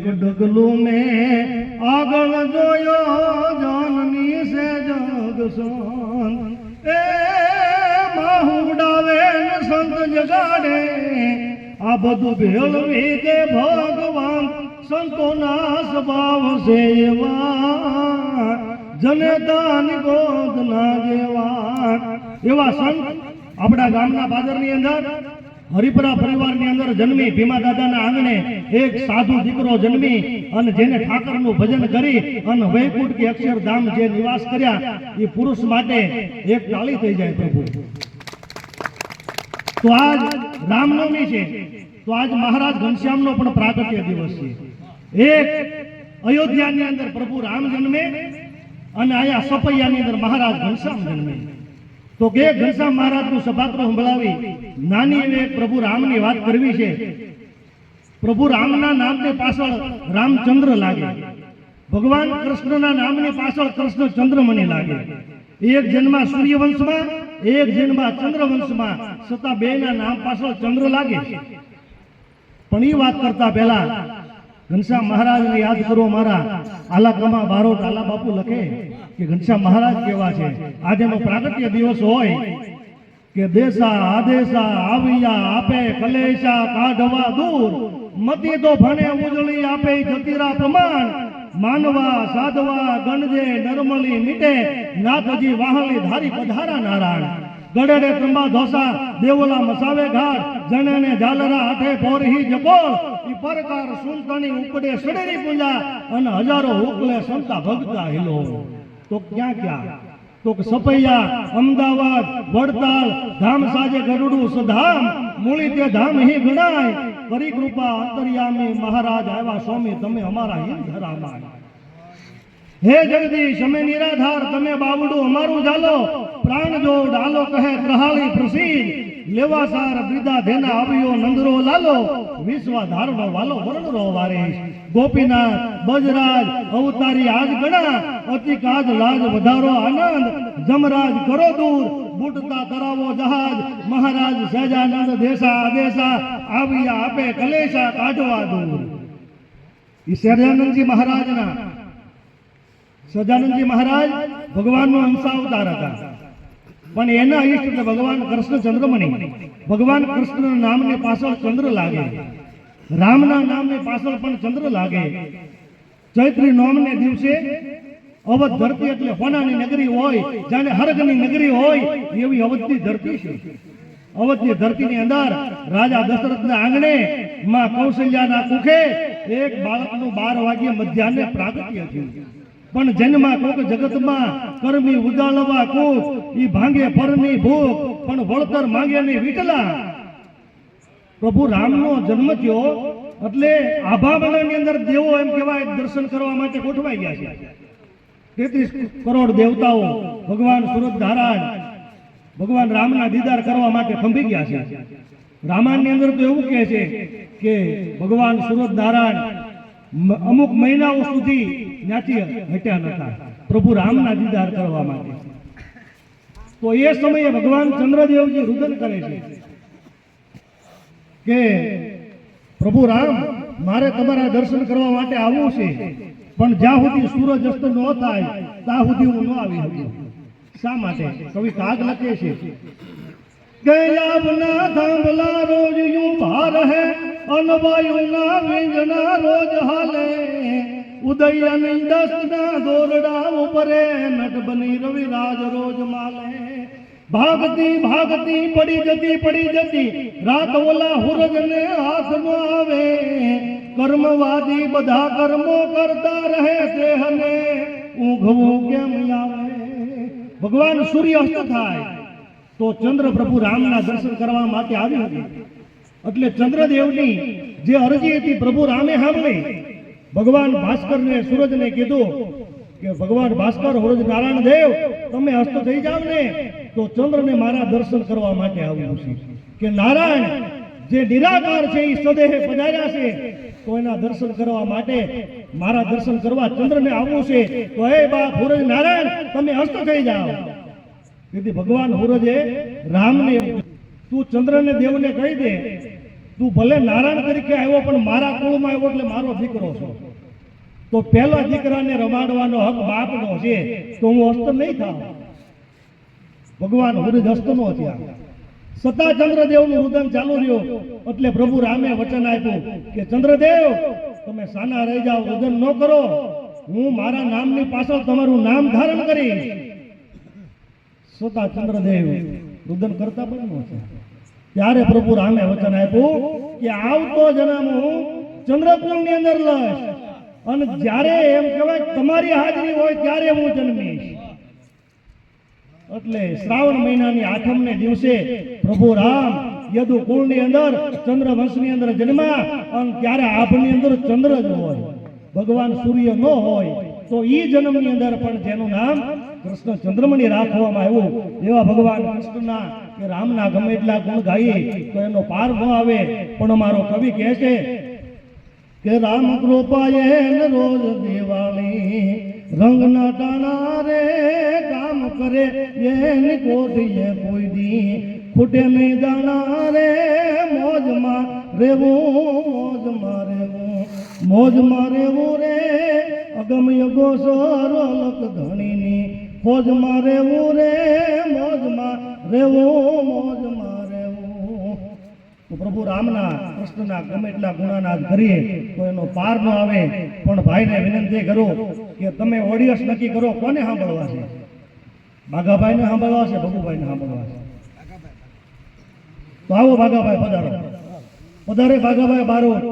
એક ડગલું મેં આગળ જોયો જાનની સે જગસન એ બાહુડાવે સંત જગાડે આ બધું ભેળવી દે ભગવાન સંતોના સ્વભાવ છે એવા જનતાન ગોદના જેવા એવા સંત આપણા ગામના બાદરની અંદર હરિપરા પરિવારની અંદર જન્મી ભીમા દાદાના આંગણે એક સાધુ દીકરો જન્મી અને જેને ઠાકરનું ભજન કરી અને વૈકુંઠ કે અક્ષરધામ જે નિવાસ કર્યા, એ પુરુષ માટે એક તાળી થઈ જાય પ્રભુ. તો આજ રામનવમી છે. તો આજ મહારાજ ઘનશ્યામનો પણ પ્રાગટ્ય દિવસ છે. એક અયોધ્યાની અંદર પ્રભુ રામ જન્મે અને અહીંયા સપૈયાની અંદર મહારાજ ઘનશ્યામ જન્મે. તો કે ઘનશ્યામ મહારાજનું સભાગૃહ સંભળાવી નાની એવી પ્રભુ રામની વાત કરવી છે. પ્રભુ રામના નામને પાછળ રામચંદ્ર લાગે. ભગવાન કૃષ્ણના નામની પાછળ કૃષ્ણ મને લાગે. એક જન્મ સૂર્યવંશમાં, એક જન્મ ચંદ્રવંશમાં છતાં બે ના નામ પાછળ ચંદ્ર લાગે. પણ એ વાત કરતા પહેલા ઘનશ્યામ મહારાજને યાદ કરો મારા. આલાકમા બારો ટાલા બાપુ લખે કે ઘનશ્યામ મહારાજ કેવા છે? આજેનો પ્રાગટ્ય દિવસ હોય કે દેશા આદેશા આવ્યા આપે કલેશા કાઢવા દૂર. મતી તો ભણે ઉજળી આપે જતીરા પ્રમાણ. માનવા સાધવા ગણજે નરમલી મીટે. નાથજી વાહલી ધારી પધારા નારાયણ. ગડડે ત્રંબા ધોસા, દેવલા મસાવે ઘાટ. જણને ઝાલરા હાથે પોરહી જપોળ ઈ પરકાર સુલતાની ઉપડે સડેરી પૂજા અને હજારો હુકલે સંતા ભગતા હિલો. તો ક્યાં ક્યાં? તો સપૈયા, અમદાવાદ, વડતાલ, ધામ સાજે ગરુડું સધામ, મૂળી તે ધામ હી ગણાય. કરી કૃપા અંતર્યામી મહારાજ આવ્યા, સ્વામી, તમે અમારા હિમ ધરામાં હે જગદીશ, અમે નિરાધાર, તમે બાવડું અમારું જાલો પ્રાણ જો ડાલો કહે પ્રહાળી પ્રસિદ્ધ લેવાસાર બીદા ધેના આવ્યો નંદરો લાલો, વિશ્વા ધારણો વાલો વર્ણરો વારે. ગોપીનાથ, બજરાજ, અવતારી આજ ગણા અતિ કાજ લાજ વધારો આનંદ, જમરાજ કરો દૂર, બુટતા તરાવો જહાજ, મહારાજ સહજાનંદ દેશા આદેશા આવ્યા આપે કલેશા કાઢવા દૂર. ઈ સહજાનંદજી મહારાજના. સજાનંદજી મહારાજ ભગવાનનો અંશાવતાર હતા. પણ એના ઈષ્ટ ભગવાન કૃષ્ણ ચંદ્રમણી. ભગવાન કૃષ્ણ નામની પાછળ ચંદ્ર લાગે. રામના નામની પાછળ પણ ચંદ્ર લાગે. ચૈત્રી નોમને દિવસે અવધ ધરતી એટલે હોનાની નગરી હોય, જાણે હરગની નગરી હોય, એવી અવધની ધરતી છે. અવધની ધરતીની અંદર રાજા દશરથના આંગણે માં કૌશલ્યાના કુખે એક બાળકનું બાર વાગ્યે મધ્યાહને પ્રાગટ્ય થયું. પણ જન્મા કોક જગતમાં કરમી ઉગાળવા કોક, ઈ ભાંગે પરની ભૂખ, પણ વળતર માંગે ની વિટલા. પ્રભુ રામનો જન્મ થયો એટલે આભામણાની અંદર દેવો એમ કહેવાય, દર્શન કરવા માટે ગોઠવાઈ ગયા છે. તેત્રીસ કરોડ દેવતાઓ ભગવાન સુરત ધારાજ ભગવાન રામના દીદાર કરવા માટે ખંભી ગયા છે. રામાયણની અંદર તો એવું કહે છે કે ભગવાન સુરત નારાયણ અમુક મહિનાઓ સુધી ત્યાંથી હટ્યા નતા પ્રભુ રામના દીદાર કરવા માટે તો એ સમયે ભગવાન ચંદ્રદેવજી રુદન કરે છે કે, પ્રભુ રામ, મારે તમારા દર્શન કરવા માટે આવવું છે, પણ જ્યાં સુધી સૂરજ અસ્ત ન થાય, ત્યાં સુધી હું ન આવી શકું. શા માટે? કવિ કાગ લખે છે ગયા રોજ યું ભાર હે અનવાયુના વિંજના રોજ હાલે. ઉદયની દસના દોરડા ઉપરે નટ બની રવિરાજ રોજ માલે. ભાગતી ભાગતી પડી જતી પડી જતી રાત ઓલા હુરજને હાથ નો આવે. કર્મવાદી બધા કર્મો કરતા રહે દેહને ઊંઘવું કેમ આવે? ભગવાન સૂર્ય અસ્ત થાય તો ચંદ્ર પ્રભુ રામના દર્શન કરવા માટે આવી હતી. એટલે ચંદ્રદેવની જે અરજી હતી પ્રભુ રામે સાંભળી. ભગવાન ભાસ્કરને સૂરજને કીધું કે, ભગવાન ભાસ્કર, હોરજ નારાયણ દેવ, તમે અસ્ત થઈ જાવ ને, તો ચંદ્રને મારા દર્શન કરવા માટે આવું છે. કે નારાયણ, જે નિરાકાર છે એ સદેહે પધાર્યા છે, તો એના દર્શન કરવા માટે મારા દર્શન કરવા ચંદ્રને આવવું છે, તો હે બા હોરજ નારાયણ, તમે અસ્ત થઈ જાઓ. તેથી ભગવાન સૂરજે રામને તું ચંદ્રને દેવને કહી દે તું ભલે નારાયણ તરીકે આવ્યો, પણ મારા કુળમાં આવ્યો એટલે મારો દીકરો છો. તો પહેલા દીકરાને રમાડવાનો હક બાપનો છે, તો હું હસ્ત નહીં થાવ. ભગવાન વૃદ્ધ હસ્ત નો થયા. સતા ચંદ્રદેવનું રુદન ચાલુ રહ્યું, એટલે પ્રભુ રામે વચન આપ્યું કે, ચંદ્રદેવ, તમે સાના રહી જાઓ, રુદન ન કરો. હું મારા નામની પાછળ તમારું નામ ધારણ કરીશ. સતા ચંદ્રદેવ રુદન કરતા પણ ન છે ત્યારે પ્રભુ રામે વચન આપ્યું કે આવતો જન્મ ચંદ્રકુંડની અંદર લઈશ અને જ્યારે એમ કહેવાય તમારી હાજરી હોય ત્યારે હું જન્મીશ. એટલે શ્રાવણ મહિનાની આઠમ ને દિવસે પ્રભુ રામ યદુ કુળની અંદર ચંદ્ર વંશની અંદર જન્મા અને ત્યારે આભની અંદર ચંદ્ર જ હોય. ભગવાન સૂર્ય ન હોય. તો ઈ જન્મની અંદર પણ જેનું નામ કૃષ્ણ ચંદ્રમણી રાખવામાં આવ્યું. એવા ભગવાન કૃષ્ણના કે રામના ગમે એટલા ગુણ ગાઈએ તો એનો પાર ન આવે. પણ મારો કવિ કહે છે કે રામ કૃપાએ રોજ દિવાળી રંગ ના ટાણા રે કામ કરે. એની કોઠીએ કોઈ દી ખૂટે નહીં દાણા રે. મોજમાં રેવું મોજમાં રેવું મોજમાં રેવું રે. અગમ્ય ગોસર લક ધણીની. ફોજમાં રેવું રે મોજમાં રહેવું મોજમાં તો પ્રભુ રામના કૃષ્ણના ગમે એટલા ગુણાનાદ કરીએ તો એનો પાર ન આવે. પણ ભાઈને વિનંતી કરું કે તમે ઓડિયન્સ નક્કી કરો, કોને સાંભળવા છે? બાઘાભાઈને સાંભળવા છે, ભગુભાઈને સાંભળવા છે? તો આવો બાઘાભાઈ, પધારો. પધારે બાઘાભાઈ બારો.